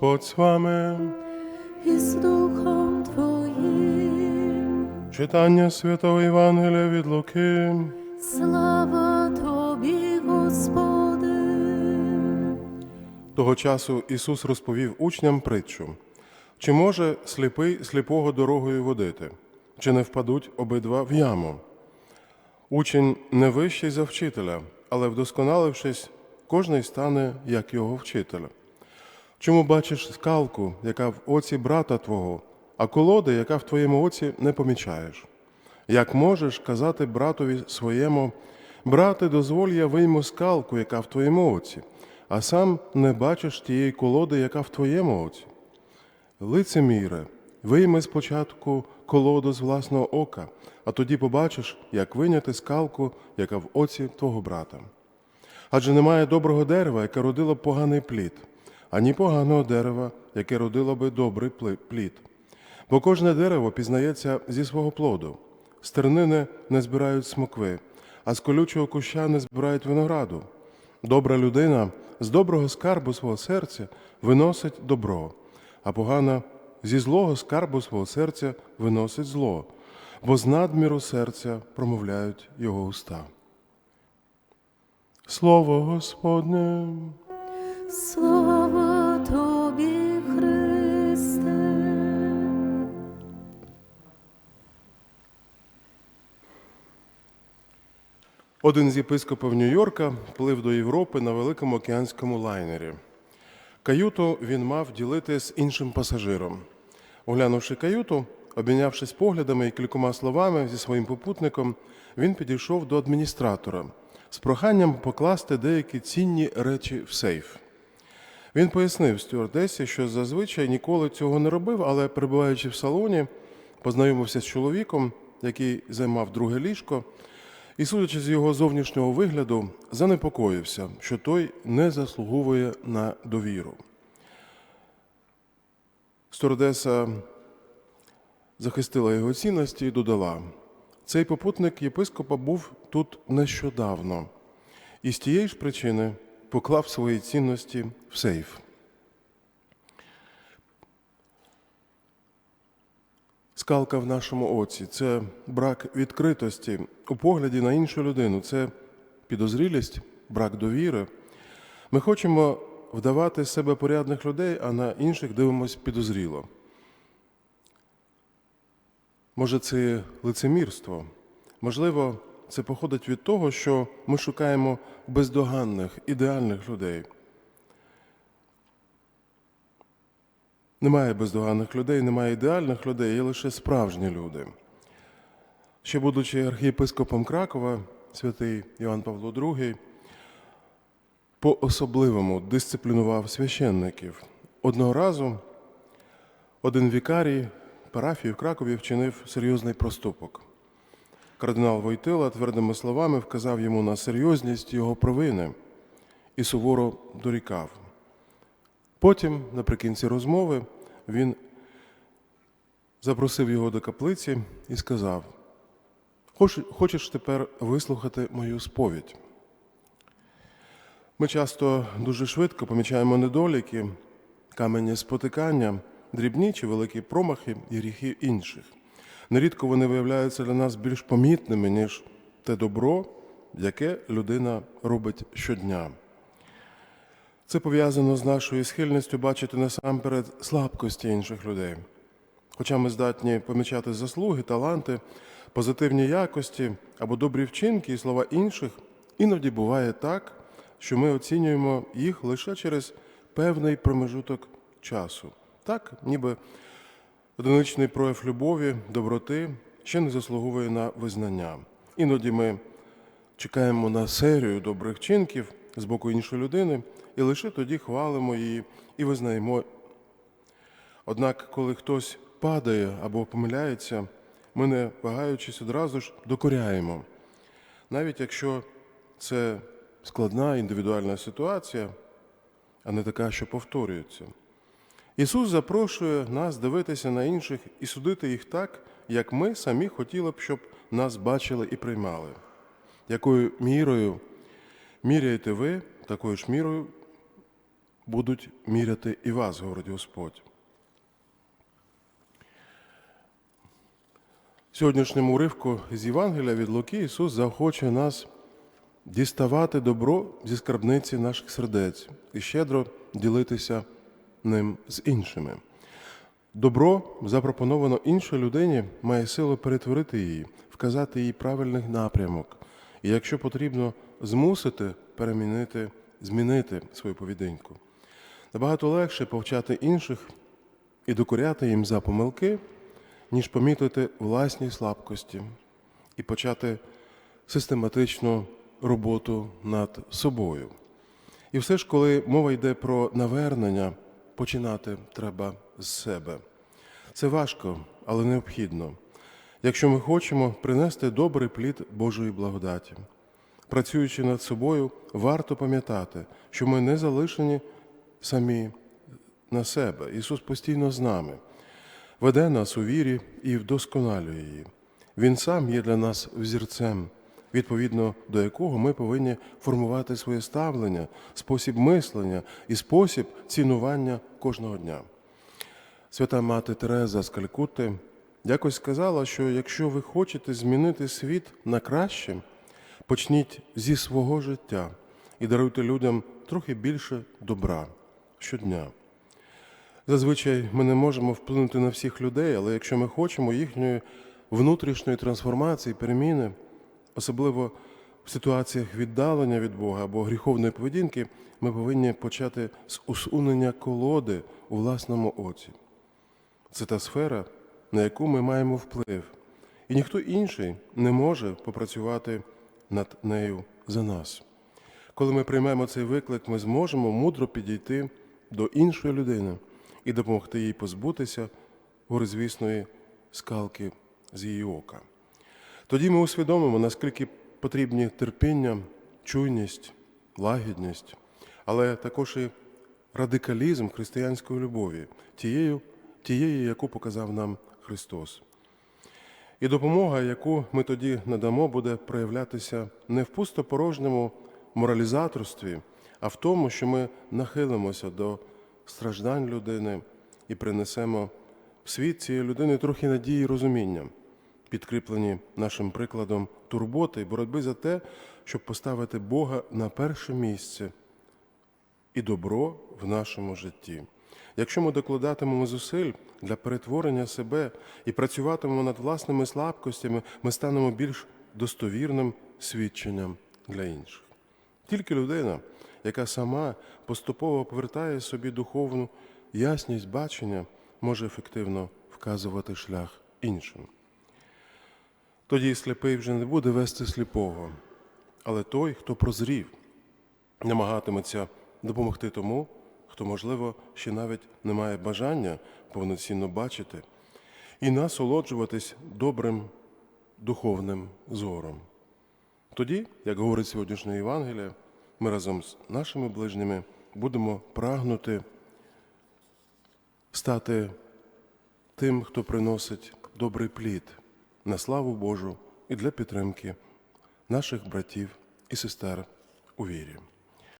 Господь з вами. і з Духом Твоїм. Читання Святого Євангелія від Луки. Слава Тобі, Господи. Того часу Ісус розповів учням притчу. Чи може сліпий сліпого дорогою водити, чи не впадуть обидва в яму? Учень не вищий за вчителя, але вдосконалившись, кожний стане як його вчитель. Чому бачиш скалку, яка в оці брата твого, а колоди, яка в твоєму оці не помічаєш? Як можеш казати братові своєму, брате, дозволь я вийму скалку, яка в твоєму оці, а сам не бачиш тієї колоди, яка в твоєму оці? Лицеміре, вийми спочатку колоду з власного ока, а тоді побачиш, як виняти скалку, яка в оці твого брата. Адже немає доброго дерева, яке родило поганий плід, ані поганого дерева, яке родило би добрий плід. Бо кожне дерево пізнається зі свого плоду. З тернини не збирають смокви, а з колючого куща не збирають винограду. Добра людина з доброго скарбу свого серця виносить добро, а погана зі злого скарбу свого серця виносить зло, бо з надміру серця промовляють його уста. Слово Господне. Слава Тобі, Христе. Один з єпископів Нью-Йорка плив до Європи на великому океанському лайнері. Каюту він мав ділити з іншим пасажиром. Оглянувши каюту, обмінявшись поглядами і кількома словами зі своїм попутником, він підійшов до адміністратора з проханням покласти деякі цінні речі в сейф. Він пояснив стюардесі, що зазвичай ніколи цього не робив, але перебуваючи в салоні, познайомився з чоловіком, який займав друге ліжко, і, судячи з його зовнішнього вигляду, занепокоївся, що той не заслуговує на довіру. Стюардеса захистила його цінності і додала: цей попутник єпископа був тут нещодавно, і з тієї ж причини поклав свої цінності в сейф. Скалка в нашому оці це брак відкритості у погляді на іншу людину, це підозрілість, брак довіри. Ми хочемо вдавати з себе порядних людей, а на інших дивимось підозріло. Може, це лицемірство? Можливо, це походить від того, що ми шукаємо бездоганних, ідеальних людей. Немає бездоганних людей, немає ідеальних людей, є лише справжні люди. Ще будучи архієпископом Кракова, святий Іван Павло II по-особливому дисциплінував священників. Одного разу один вікарій парафії в Кракові вчинив серйозний проступок. Кардинал Войтила твердими словами вказав йому на серйозність його провини і суворо дорікав. Потім, наприкінці розмови, він запросив його до каплиці і сказав: «Хоч- Хочеш тепер вислухати мою сповідь? Ми часто дуже швидко помічаємо недоліки, камені спотикання, дрібні чи великі промахи і гріхи інших. Нерідко вони виявляються для нас більш помітними, ніж те добро, яке людина робить щодня. Це пов'язано з нашою схильністю бачити насамперед слабкості інших людей. Хоча ми здатні помічати заслуги, таланти, позитивні якості або добрі вчинки і слова інших, іноді буває так, що ми оцінюємо їх лише через певний промежуток часу. Так, ніби одиничний прояв любові, доброти ще не заслуговує на визнання. Іноді ми чекаємо на серію добрих вчинків з боку іншої людини і лише тоді хвалимо її і визнаємо. Однак, коли хтось падає або помиляється, ми, не вагаючись одразу ж, докоряємо. Навіть якщо це складна індивідуальна ситуація, а не така, що повторюється. Ісус запрошує нас дивитися на інших і судити їх так, як ми самі хотіли б, щоб нас бачили і приймали. Якою мірою міряєте ви, такою ж мірою будуть міряти і вас, говорить Господь. В сьогоднішньому уривку з Євангелія від Луки Ісус заохочує нас діставати добро зі скарбниці наших сердець і щедро ділитися ним з іншими. Добро, запропоновано іншій людині, має силу перетворити її, вказати їй правильний напрямок, і якщо потрібно, змусити перемінити, змінити свою поведінку. Набагато легше повчати інших і докоряти їм за помилки, ніж помітити власні слабкості і почати систематичну роботу над собою. І все ж, коли мова йде про навернення, починати треба з себе. Це важко, але необхідно, якщо ми хочемо принести добрий плід Божої благодаті. Працюючи над собою, варто пам'ятати, що ми не залишені самі на себе. Ісус постійно з нами, веде нас у вірі і вдосконалює її. Він сам є для нас взірцем, відповідно до якого ми повинні формувати своє ставлення, спосіб мислення і спосіб цінування кожного дня. Свята мати Тереза з Калькутти якось сказала, що якщо ви хочете змінити світ на краще, почніть зі свого життя і даруйте людям трохи більше добра щодня. Зазвичай ми не можемо вплинути на всіх людей, але якщо ми хочемо їхньої внутрішньої трансформації, переміни, особливо в ситуаціях віддалення від Бога або гріховної поведінки, ми повинні почати з усунення колоди у власному оці. Це та сфера, на яку ми маємо вплив, і ніхто інший не може попрацювати над нею за нас. Коли ми приймемо цей виклик, ми зможемо мудро підійти до іншої людини і допомогти їй позбутися горизвісної скалки з її ока. Тоді ми усвідомимо, наскільки потрібні терпіння, чуйність, лагідність, але також і радикалізм християнської любові, тією, тієї, яку показав нам Христос. І допомога, яку ми тоді надамо, буде проявлятися не в пустопорожньому моралізаторстві, а в тому, що ми нахилимося до страждань людини і принесемо в світ цієї людини трохи надії і розуміння, підкріплені нашим прикладом турботи і боротьби за те, щоб поставити Бога на перше місце і добро в нашому житті. Якщо ми докладатимемо зусиль для перетворення себе і працюватимемо над власними слабкостями, ми станемо більш достовірним свідченням для інших. Тільки людина, яка сама поступово повертає собі духовну ясність бачення, може ефективно вказувати шлях іншим. Тоді сліпий вже не буде вести сліпого, але той, хто прозрів, намагатиметься допомогти тому, хто, можливо, ще навіть не має бажання повноцінно бачити і насолоджуватись добрим духовним зором. Тоді, як говорить сьогоднішнє Євангеліє, ми разом з нашими ближніми будемо прагнути стати тим, хто приносить добрий плід на славу Божу і для підтримки наших братів і сестер у вірі.